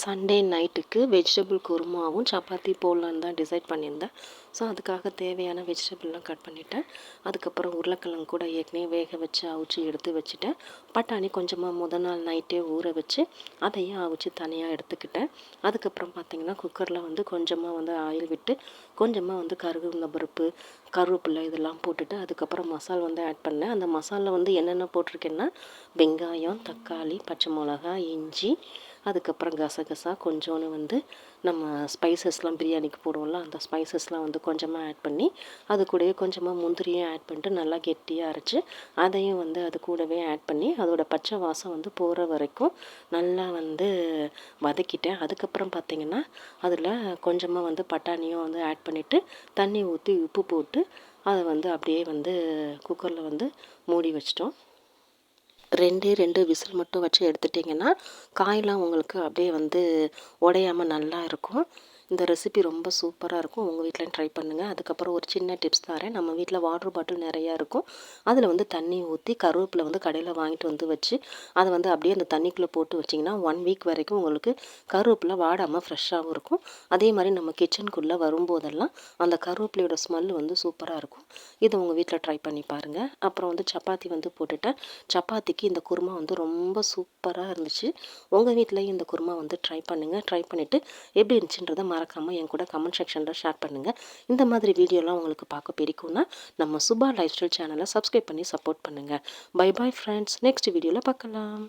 Sunday நைட்டுக்கு vegetable குருமாவும் chapati போடலான்னு தான் டிசைட் பண்ணியிருந்தேன். ஸோ அதுக்காக தேவையான வெஜிடபிள்லாம் கட் பண்ணிவிட்டேன் அதுக்கப்புறம் உருளைக்கிழங்கு கூட ஏற்கனவே வேக வச்சு அவிச்சு எடுத்து வச்சுட்டேன். பட்டாணி கொஞ்சமாக முத நாள் நைட்டே ஊற வச்சு அதையும் அவிச்சு தனியாக எடுத்துக்கிட்டேன். அதுக்கப்புறம் பார்த்திங்கன்னா குக்கரில் வந்து கொஞ்சமாக வந்து ஆயில் விட்டு கொஞ்சமாக வந்து கருகுந்த பருப்பு கருவேப்பிலை இதெல்லாம் போட்டுட்டு அதுக்கப்புறம் மசால் வந்து ஆட் பண்ணேன். அந்த மசாலில் வந்து என்னென்ன போட்டிருக்கேன்னா வெங்காயம் தக்காளி பச்சை மிளகா இஞ்சி அதுக்கப்புறம் கசகசா கொஞ்சோன்னு வந்து நம்ம ஸ்பைசஸ்லாம் பிரியாணிக்கு போடுவோம்ல அந்த ஸ்பைசஸ்லாம் வந்து கொஞ்சமாக ஆட் பண்ணி அது கூடவே கொஞ்சமாக முந்திரியும் ஆட் பண்ணிட்டு நல்லா கெட்டியாக அரைச்சி அதையும் வந்து அது கூடவே ஆட் பண்ணி அதோட பச்சை வாசம் வந்து போகிற வரைக்கும் நல்லா வந்து வதக்கிட்டேன். அதுக்கப்புறம் பார்த்திங்கன்னா அதில் கொஞ்சமாக வந்து பட்டாணியும் வந்து ஆட் பண்ணிவிட்டு தண்ணி ஊற்றி உப்பு போட்டு அதை வந்து அப்படியே வந்து குக்கரில் வந்து மூடி வச்சிட்டோம். ரெண்டே ரெண்டு விசில் மட்டும் வச்சு எடுத்துட்டிங்கன்னா காயெலாம் உங்களுக்கு அப்படியே வந்து உடையாமல் நல்லா இருக்கும். இந்த ரெசிபி ரொம்ப சூப்பராக இருக்கும். உங்கள் வீட்டில் ட்ரை பண்ணுங்கள் அதுக்கப்புறம் ஒரு சின்ன டிப்ஸ் தரேன். நம்ம வீட்டில் வாட்டர் பாட்டில் நிறையா இருக்கும். அதில் வந்து தண்ணி ஊற்றி கருவேப்பில் வந்து கடையில் வாங்கிட்டு வந்து வச்சு அதை வந்து அப்படியே அந்த தண்ணிக்குள்ளே போட்டு வச்சிங்கன்னா ஒன் வீக் வரைக்கும் உங்களுக்கு கருவேப்பிலை வாடாமல் ஃப்ரெஷ்ஷாகவும் இருக்கும். அதே மாதிரி நம்ம கிச்சனுக்குள்ளே வரும்போதெல்லாம் அந்த கருவேப்பிலையோட ஸ்மெல் வந்து சூப்பராக இருக்கும். இதை உங்கள் வீட்டில் ட்ரை பண்ணி பாருங்கள் அப்புறம் வந்து சப்பாத்தி வந்து போட்டுட்டேன். சப்பாத்திக்கு இந்த குருமா வந்து ரொம்ப சூப்பராக இருந்துச்சு. உங்கள் வீட்டிலையும் இந்த குருமா வந்து ட்ரை பண்ணுங்கள் ட்ரை பண்ணிவிட்டு எப்படி இருந்துச்சுன்றதை மறக்காமல் என் கூட கமெண்ட் செக்ஷனில் ஷேர் பண்ணுங்கள் இந்த மாதிரி வீடியோலாம் உங்களுக்கு பார்க்க பிடிக்கும்னா நம்ம சுபா லைஃப் ஸ்டைல் சேனலை சப்ஸ்கிரைப் பண்ணி சப்போர்ட் பண்ணுங்கள் பை பாய் ஃப்ரெண்ட்ஸ் நெக்ஸ்ட் வீடியோவில் பார்க்கலாம்.